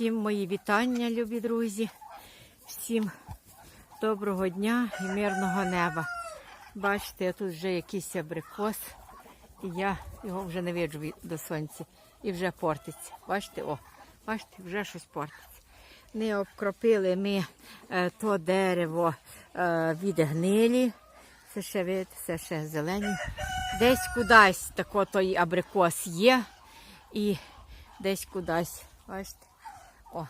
Всім мої вітання, любі друзі. Всім доброго дня і мирного неба. Бачите, тут вже якийсь абрикос, і я його вже не виджу до сонця. І вже портиться. Бачите, о, бачите, вже щось портиться. Не обкропили ми е, то дерево е, від гнилі. Це ще видите, це ще зелені. Десь кудись тако той абрикос є. І десь кудись. Бачите? О.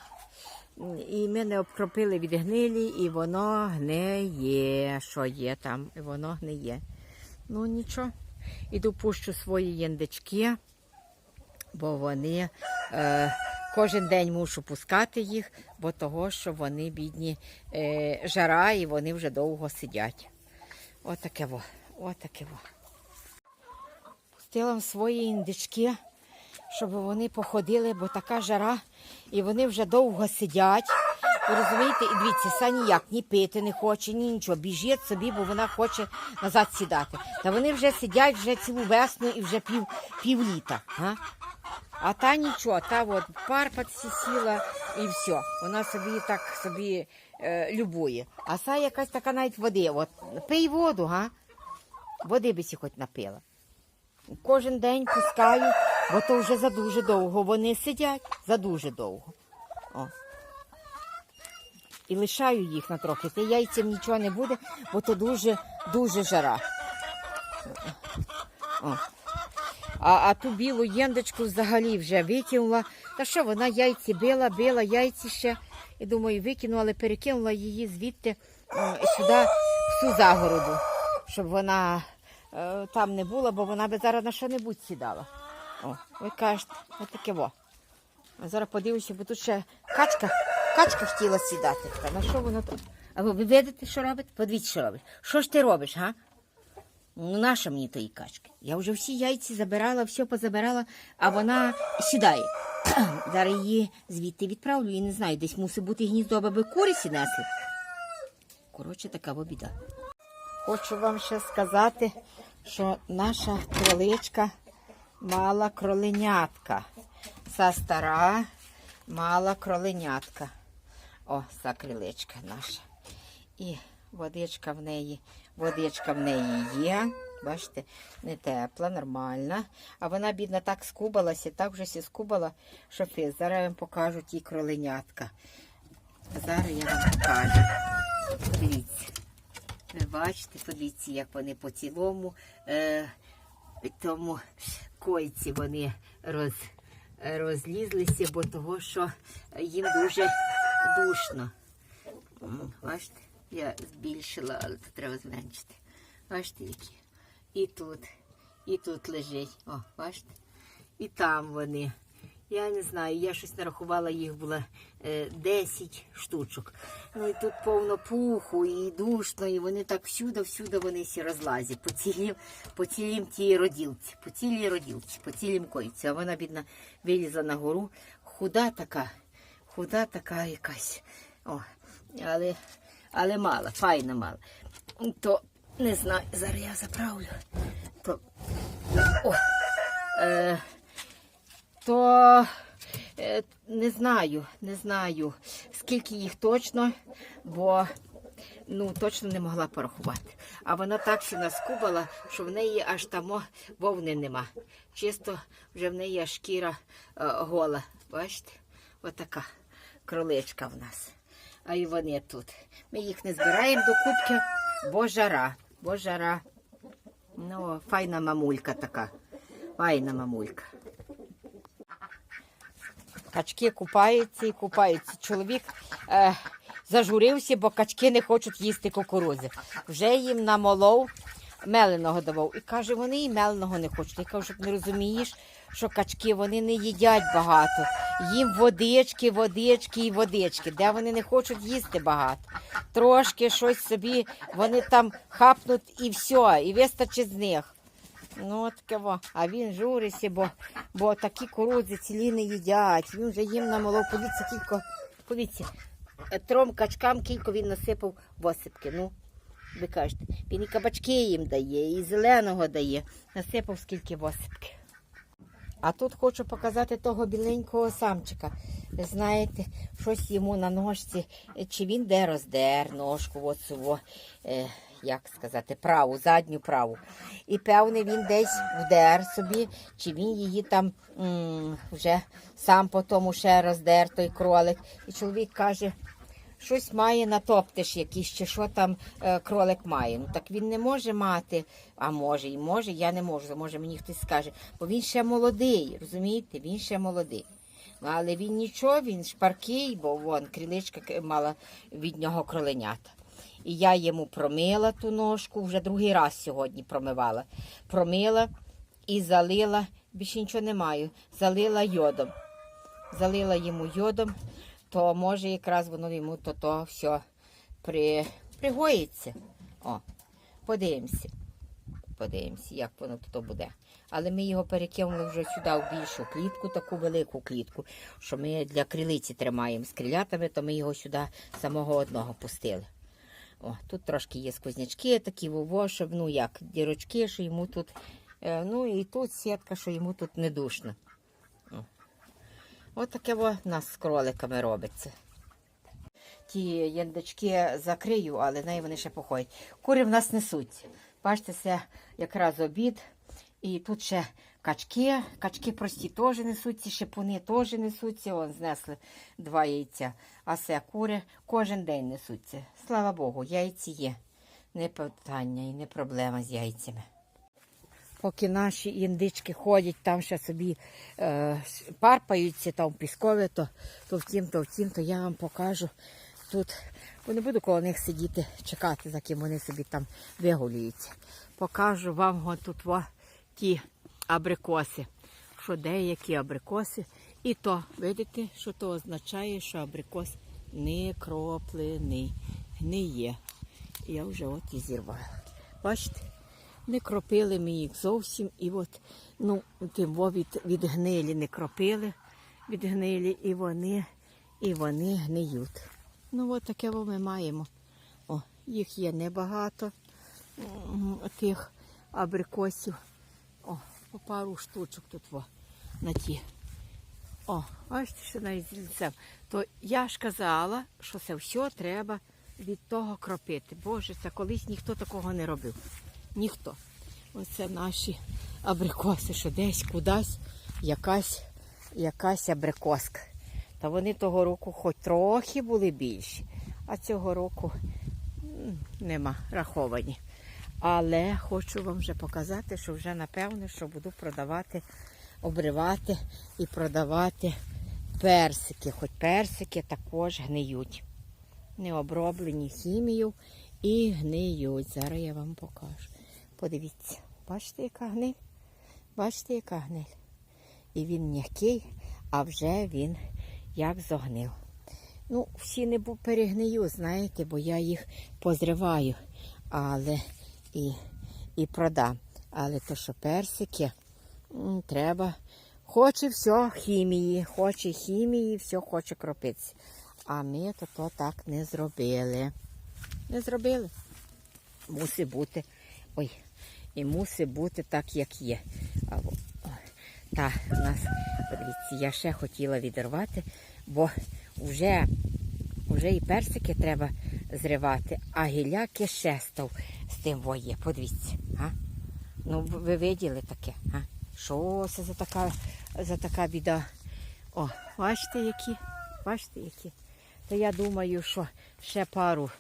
І ми не обкропили від гнилі, і воно гниє. Що є там? І воно гниє. Ну нічого. Іду пущу свої яндички, бо вони е, кожен день мушу пускати їх, бо того, що вони бідні е, жара і вони вже довго сидять. Отаке во. Отаке во. Пустила свої індички, щоб вони походили, бо така жара, і вони вже довго сидять. Ви розумієте, і дивіться, са ніяк ні пити не хоче, ні нічого. Біжить собі, бо вона хоче назад сідати. Та вони вже сидять вже цілу весну і вже пів, пів літа. А? а та нічого, та от парпатці сіла і все. Вона собі так собі е, любує. А са якась така навіть води. От, пий воду, га? Води би сі хоч напила. Кожен день пускаю, бо то вже за дуже довго вони сидять, за дуже довго. О. І лишаю їх на трохи. Та яйцям нічого не буде, бо то дуже, дуже жара. О. А, а ту білу єндочку взагалі вже викинула. Та що вона яйці била, била яйці ще. І думаю, викинула, але перекинула її звідти сюди, в цю загороду, щоб вона е, там не була, бо вона би зараз на що-небудь сідала. О, ви кажете, отаке во. А зараз подивлюся, бо тут ще качка, качка хотіла сідати. Та на що воно тут? А ви видите, що робить? Подивіться, що робить. Що ж ти робиш, га? Ну, наша мені тої качки. Я вже всі яйці забирала, все позабирала, а вона сідає. Зараз її звідти відправлю і не знаю, десь мусить бути гніздо, аби курі сінесли. Коротше, така біда. Хочу вам ще сказати, що наша кроличка мала кроленятка. Ця стара мала кроленятка. О, ця криличка наша. І водичка в неї, водичка в неї є. Бачите, не тепла, нормальна. А вона, бідна, так скубалася, так вже сі скубала, що фіз. Зараз я вам покажу ті кроленятка. Зараз я вам покажу. Дивіться. Ви бачите, подивіться, як вони по цілому е, тому койці вони роз, розлізлися, бо того, що їм дуже душно. Бачите, я збільшила, але тут треба зменшити. Бачите, які. І тут, і тут лежить. О, бачите? І там вони. Я не знаю, я щось нарахувала, їх було е, 10 штучок. Ну і тут повно пуху і душно, і вони так всюди-всюди вони всі розлазять. По цілім, по цілім тій роділці, по цілій роділці, по цілім койці. А вона, бідна, вилізла на гору. Худа така, худа така якась. О, але, але мала, файна мала. То не знаю, зараз я заправлю. То, о, е, то е, не знаю, не знаю, скільки їх точно, бо ну, точно не могла порахувати. А вона так ще наскубала, що в неї аж там вовни нема. Чисто вже в неї аж шкіра е, гола. Бачите? Отака кроличка в нас. А і вони тут. Ми їх не збираємо до кубки, бо жара. Бо жара. Ну, файна мамулька така. Файна мамулька. Качки купаються і купаються. Чоловік е, зажурився, бо качки не хочуть їсти кукурузи. Вже їм намолов, меленого давав. І каже, вони і меленого не хочуть. Я кажу, щоб не розумієш, що качки вони не їдять багато. Їм водички, водички і водички, де вони не хочуть їсти багато. Трошки щось собі вони там хапнуть і все, і вистачить з них. Ну, от во. А він журиться, бо, бо такі кукурудзи цілі не їдять. Він вже їм намолов. Подивіться, кілько, подивіться, е, трьом качкам кілько він насипав восипки. Ну, ви кажете, він і кабачки їм дає, і зеленого дає. Насипав скільки восипки. А тут хочу показати того біленького самчика. Ви знаєте, щось йому на ножці, чи він де роздер ножку, цього, е, як сказати, праву, задню праву. І певне він десь вдер собі, чи він її там м, вже сам по тому ще роздер той кролик. І чоловік каже, щось має натоптиш якийсь, чи що там е, кролик має. Ну так він не може мати, а може і може, я не можу, може мені хтось скаже, бо він ще молодий, розумієте, він ще молодий. Але він нічого, він шпаркий, бо вон криличка к- мала від нього кроленята. І я йому промила ту ножку, вже другий раз сьогодні промивала. Промила і залила, більше нічого не маю, залила йодом. Залила йому йодом, то може якраз воно йому то, то все при, пригоїться. О, подивимося. Подивимося, як воно то буде. Але ми його перекинули вже сюди в більшу клітку, таку велику клітку, що ми для крилиці тримаємо з крилятами, то ми його сюди самого одного пустили. О, тут трошки є сквознячки такі вово, щоб, ну як, дірочки, що йому тут. е, ну і тут сітка, що йому тут не душно. О. От таке во нас з кроликами робиться. Ті яндачки закрию, але неї вони ще походять. Кури в нас несуться. Бачите, це якраз обід. І тут ще качки. Качки прості теж несуться, шипуни теж несуться. Вон знесли два яйця. А це кури кожен день несуться. Слава Богу, яйці є. Не питання і не проблема з яйцями. Поки наші індички ходять, там ще собі е, парпаються, там піскове, то, то втім, то втім, то я вам покажу тут. Бо не буду коло них сидіти, чекати, за ким вони собі там вигулюються. Покажу вам от тут во, ті абрикоси. Що деякі абрикоси. І то, видите, що то означає, що абрикос не кроплений, не є. Я вже от і зірвала. Бачите? Не кропили ми їх зовсім. І от, ну, тим від, від гнилі не кропили, від гнилі, і вони, і вони гниють. Ну, от таке ми маємо. О, їх є небагато, тих абрикосів. По пару штучок тут во, на ті. О, бачите, що навіть з. То я ж казала, що це все треба від того кропити. Боже, це колись ніхто такого не робив. Ніхто. Оце наші абрикоси, що десь кудись якась, якась абрикоска. Та вони того року хоч трохи були більші, а цього року нема раховані. Але хочу вам вже показати, що вже напевно, що буду продавати, обривати і продавати персики. Хоч персики також гниють. Не оброблені хімією і гниють. Зараз я вам покажу. Подивіться, бачите, яка гниль? Бачите, яка гниль? І він м'який, а вже він як зогнив. Ну, всі не перегнию, знаєте, бо я їх позриваю, але і, і продам. Але то, що персики, треба. Хоче все хімії, хоче хімії, все хоче кропитися. А ми то, то так не зробили. Не зробили. Мусить бути. Ой, і мусить бути так, як є. Та, у нас, подивіться, я ще хотіла відірвати, бо вже, вже і персики треба зривати, а гіляки ще став з тим воє. Подивіться. А? Ну, ви ви виділи таке? А? Що це за така, за така біда? О, бачите, які? Бачите, які? То я думаю, що ще пару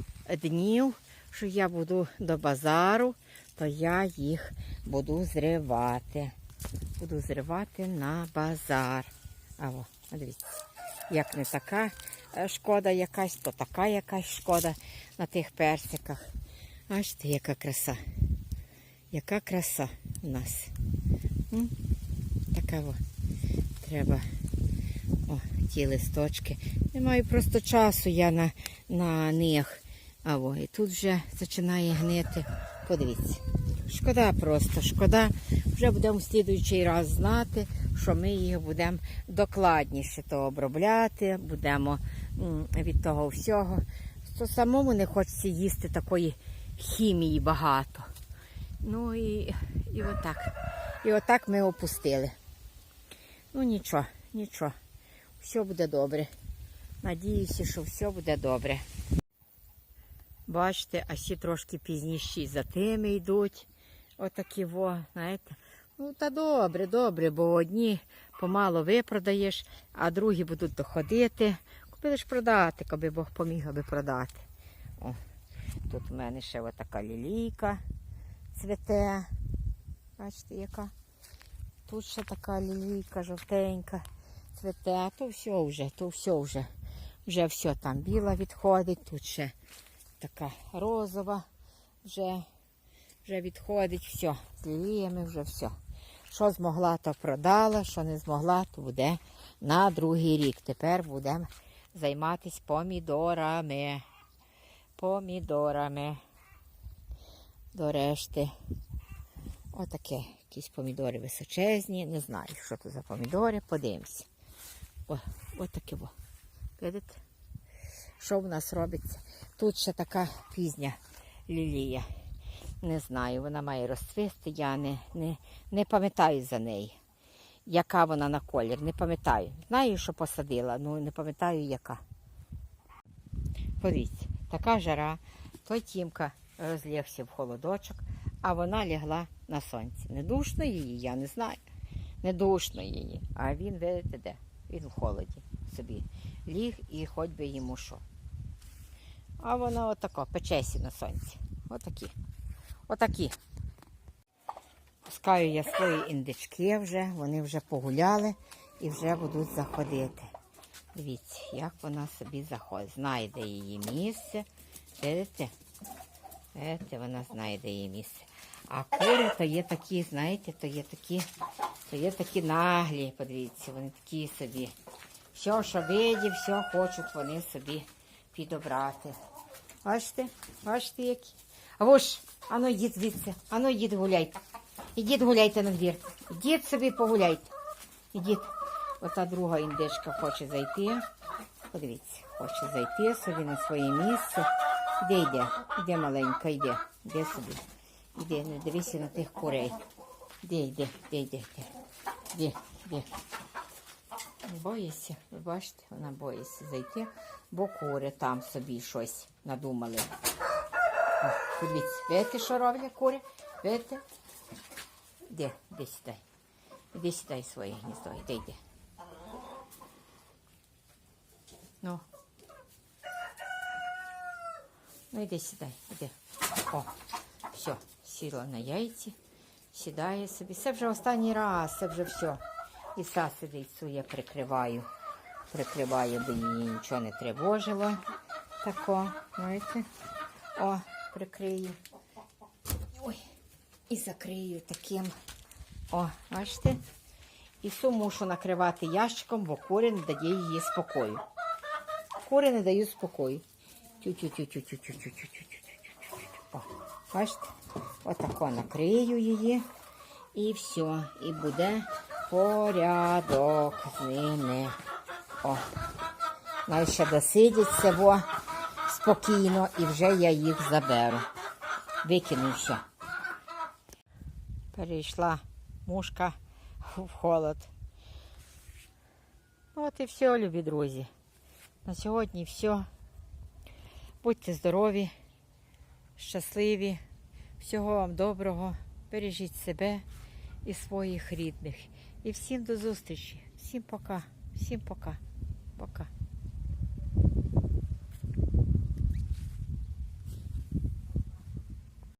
днів, що я буду до базару, то я їх буду зривати. Буду зривати на базар. А о, дивіться, як не така шкода якась, то така якась шкода на тих персиках. Бачите, яка краса. Яка краса у нас. М? Така о. Треба о, ті листочки. Не маю просто часу я на, на них. А о, і тут вже починає гнити. Подивіться. Шкода просто, шкода. Вже будемо в слідуючий раз знати, що ми їх будемо докладніше то обробляти, будемо від того всього. То самому не хочеться їсти такої хімії багато. Ну і, і отак. І отак ми опустили. Ну нічого, нічого. Все буде добре. Надіюся, що все буде добре. Бачите, а ще трошки пізніші за тими йдуть. Отакі во, знаєте. Ну, та добре, добре, бо одні помало випродаєш, а другі будуть доходити. Купили ж продати, аби Бог поміг, аби продати. О, тут у мене ще отака лілійка цвіте. Бачите, яка? Тут ще така лілійка жовтенька цвіте, а то все вже, то все вже. Вже все там біла відходить, тут ще така розова вже, вже відходить, все. З ліліями вже все. Що змогла, то продала, що не змогла, то буде на другий рік. Тепер будемо займатися помідорами. Помідорами. До решти. Отаке. Якісь помідори височезні. Не знаю, що це за помідори. Подивимося. О, отаке. О. Видите? Що в нас робиться? Тут ще така пізня лілія. Не знаю, вона має розцвісти, я не, не, не пам'ятаю за неї. Яка вона на колір, не пам'ятаю. Знаю, що посадила, але не пам'ятаю яка. Подивіться, така жара, той тімка розлігся в холодочок, а вона лягла на сонці. Не душно її, я не знаю. Не душно її. А він, видите, де? Він в холоді собі ліг і хоч би йому що. А вона отако, печесі на сонці. Отакі. Отакі. Пускаю я свої індички вже, вони вже погуляли і вже будуть заходити. Дивіться, як вона собі заходить. Знайде її місце. Видите? Видите, вона знайде її місце. А кури то є такі, знаєте, то є такі, то є такі наглі, подивіться, вони такі собі. Все, що виді, все хочуть вони собі підобрати. Бачите? Бачите, які? А ви ж, ану йдіть звідси, ану йдіть гуляйте. Ідіть гуляйте на двір. Ідіть собі погуляйте. Ідіть. Ота друга індичка хоче зайти. Подивіться, хоче зайти собі на своє місце. Іде, йде, іде маленька, йде, іде собі. Іде, не дивися на тих курей. Іде, йде, йде, йде, йде. Іде. Не боїться, ви бачите, вона боїться зайти, бо кури там собі щось надумали. О, Подивіться, видите, що роблять кури? Видите? Де, де сідай. Іди сідай своє гніздо, іди, йди. Ну. Ну іди сідай, іди. О, все, сіла на яйці, сідає собі. Це вже останній раз, це вже все. І са сидить, я прикриваю. Прикриваю, бо її нічого не тривожило. Тако, знаєте. О, прикрию. Ой, і закрию таким. О, бачите? І су мушу накривати ящиком, бо кури не дає її спокою шкури не дають спокою. Бачите? Отако накрию її. І все. І буде порядок з ними. О, Най ще досидяться, во спокійно, і вже я їх заберу. Викину ще. Перейшла мушка в холод. От і все, любі друзі. На сьогодні все. Будьте здорові, щасливі, всього вам доброго. Бережіть себе і своїх рідних. І всім до зустрічі. Всім пока. Всім пока. Пока.